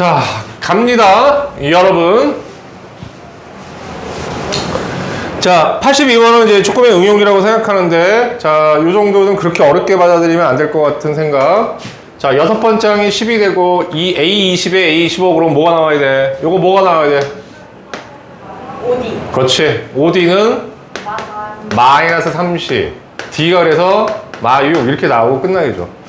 자, 갑니다. 여러분. 자, 82번은 이제 조금의 응용이라고 생각하는데, 자, 요 정도는 그렇게 어렵게 받아들이면 안 될 것 같은 생각. 자, 여섯 번째 항이 10이 되고, 이 A20에 A25 그럼 뭐가 나와야 돼? 요거 뭐가 나와야 돼? 오디 그렇지. OD는 마이너스 30. D가 그래서 마6 이렇게 나오고 끝나야죠.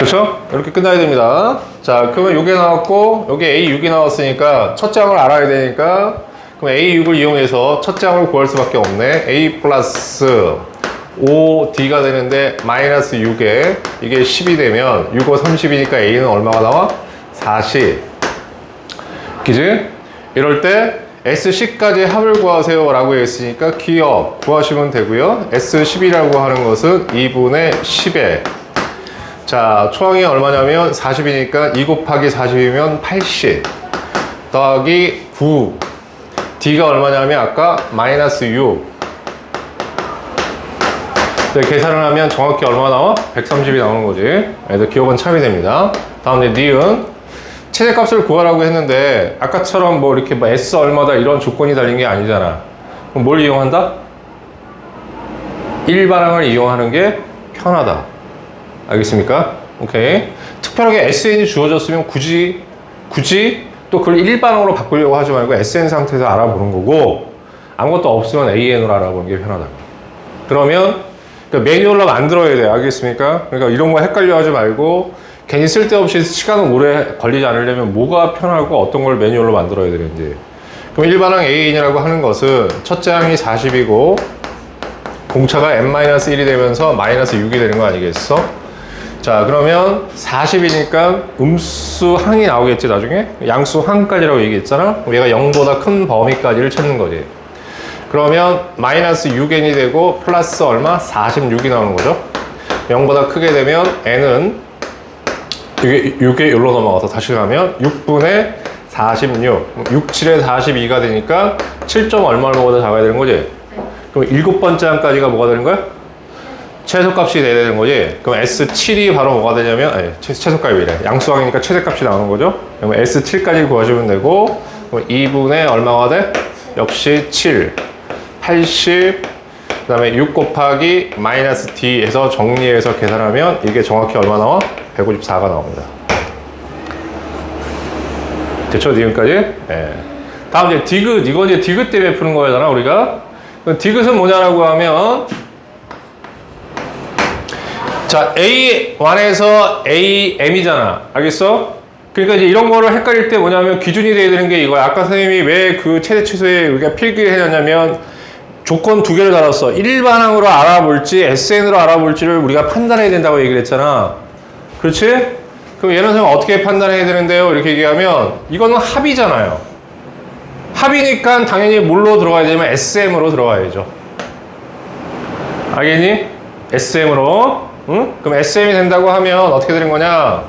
그렇죠? 이렇게 끝나야 됩니다. 자, 그러면 요게 나왔고, 여기 A6이 나왔으니까 첫째 항을 알아야 되니까, 그럼 A6을 이용해서 첫째 항을 구할 수밖에 없네. A 플러스 5D가 되는데, 마이너스 6에 이게 10이 되면, 6, 5, 30이니까 A는 얼마가 나와? 40. 그지? 이럴 때 S10까지 합을 구하세요 라고 했으니까 기업 구하시면 되고요 S10이라고 하는 것은 2분의 10에 자 초항이 얼마냐면 40이니까 2 곱하기 40이면 80 더하기 9 D가 얼마냐면 아까 마이너스 6 네, 계산을 하면 정확히 얼마 나와? 130이 나오는 거지 그래서 기억은 참이 됩니다 다음 이제 니은 최대값을 구하라고 했는데 아까처럼 뭐 이렇게 뭐 S 얼마다 이런 조건이 달린 게 아니잖아. 그럼 뭘 이용한다? 일반항을 이용하는 게 편하다. 알겠습니까? 오케이. 특별하게 SN이 주어졌으면 굳이 굳이 또 그걸 일반항으로 바꾸려고 하지 말고 SN 상태에서 알아보는 거고 아무것도 없으면 AN으로 알아보는 게 편하다. 그러면 그러니까 매뉴얼로 만들어야 돼. 알겠습니까? 그러니까 이런 거 헷갈려 하지 말고 괜히 쓸데없이 시간은 오래 걸리지 않으려면 뭐가 편하고 어떤 걸 매뉴얼로 만들어야 되는지. 그럼 일반항 AN이라고 하는 것은 첫째 항이 40이고 공차가 n-1이 되면서 마이너스 6이 되는 거 아니겠어? 자 그러면 40이니까 음수 항이 나오겠지 나중에? 양수 항까지라고 얘기했잖아? 얘가 0보다 큰 범위까지를 찾는 거지. 그러면 마이너스 6n이 되고 플러스 얼마? 46이 나오는 거죠. 0보다 크게 되면 n은 이게, 이게 여기로 넘어가서 다시 가면 6분의 46 6, 7에 42가 되니까 7점 얼마 얼마보다 작아야 되는 거지? 그럼 일곱 번째 항까지가 뭐가 되는 거야? 최소값이 돼야 되는 거지 그럼 S7이 바로 뭐가 되냐면 아니 최, 최소값이래 양수항이니까 최대값이 나오는 거죠 그럼 S7까지 구하시면 되고 그럼 2분의 얼마가 돼? 역시 7 80 그 다음에 6 곱하기 마이너스 D에서 정리해서 계산하면 이게 정확히 얼마 나와? 154가 나옵니다 됐죠? 니은까지? 예. 다음 이제 디귿 이거 이제 디귿 때문에 푸는 거잖아 우리가 디귿은 뭐냐라고 하면 자 A1에서 AM이잖아 알겠어? 그러니까 이제 이런 거를 헷갈릴 때 뭐냐면 기준이 돼야 되는 게 이거야 아까 선생님이 왜 그 최대 최소에 우리가 필기를 해놨냐면 조건 두 개를 달았어 일반항으로 알아볼지 SN으로 알아볼지를 우리가 판단해야 된다고 얘기를 했잖아 그렇지? 그럼 얘는 선생님 어떻게 판단해야 되는데요? 이렇게 얘기하면 이거는 합이잖아요 합이니까 당연히 뭘로 들어가야 되면 SM으로 들어가야죠 알겠니? SM으로 응? 그럼 SM이 된다고 하면 어떻게 되는 거냐?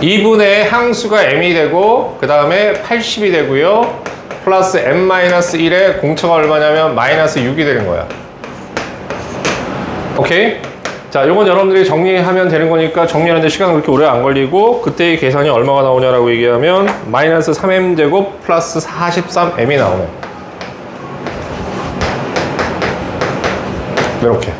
2분의 항수가 m이 되고 그 다음에 80이 되고요. 플러스 m-1에 공차가 얼마냐면 마이너스 6이 되는 거야. 오케이? 자 요건 여러분들이 정리하면 되는 거니까 정리하는데 시간 그렇게 오래 안 걸리고 그때의 계산이 얼마가 나오냐라고 얘기하면 마이너스 3m 제곱 플러스 43m이 나오네. 이렇게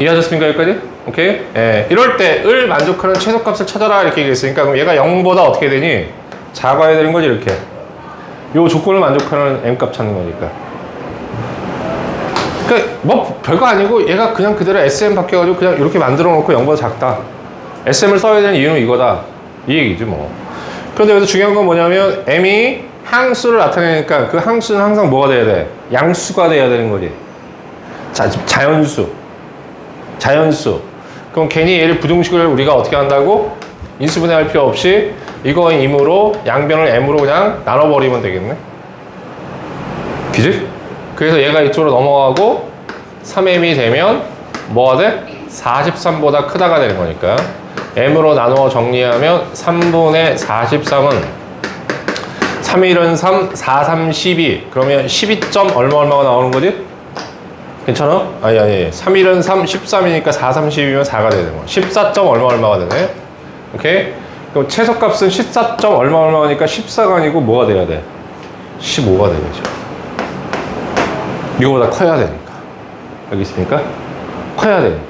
이해하셨습니까 여기까지? 오케이? 예, 이럴 때 을 만족하는 최소값을 찾아라 이렇게 얘기했으니까 그럼 얘가 0보다 어떻게 되니? 작아야 되는 거지 이렇게 요 조건을 만족하는 m값 찾는 거니까 그러니까 뭐 별거 아니고 얘가 그냥 그대로 SM 바뀌어가지고 그냥 이렇게 만들어 놓고 0보다 작다 SM을 써야 되는 이유는 이거다 이 얘기지 뭐 그런데 여기서 중요한 건 뭐냐면 m이 항수를 나타내니까 그 항수는 항상 뭐가 돼야 돼? 양수가 돼야 되는 거지 자, 자연수 자연수 그럼 괜히 얘를 부등식을 우리가 어떻게 한다고? 인수분해할 필요 없이 이거 임으로 양변을 m으로 그냥 나눠버리면 되겠네 그지? 그래서 얘가 이쪽으로 넘어가고 3m이 되면 뭐가 돼? 43보다 크다가 되는 거니까 m으로 나누어 정리하면 3분의 43은 3 1은 3, 4, 3, 12 그러면 12점 얼마 얼마가 나오는 거지? 괜찮아? 아니 아니 3 1은 3, 13이니까 4, 3, 12면 4가 되는 거야 14점 얼마 얼마가 되네? 오케이? 그럼 최소값은 14. 점 얼마 얼마니까 14가 아니고 뭐가 돼야 돼? 15가 되겠죠. 이거보다 커야 되니까. 여기 있습니까? 커야 되니까.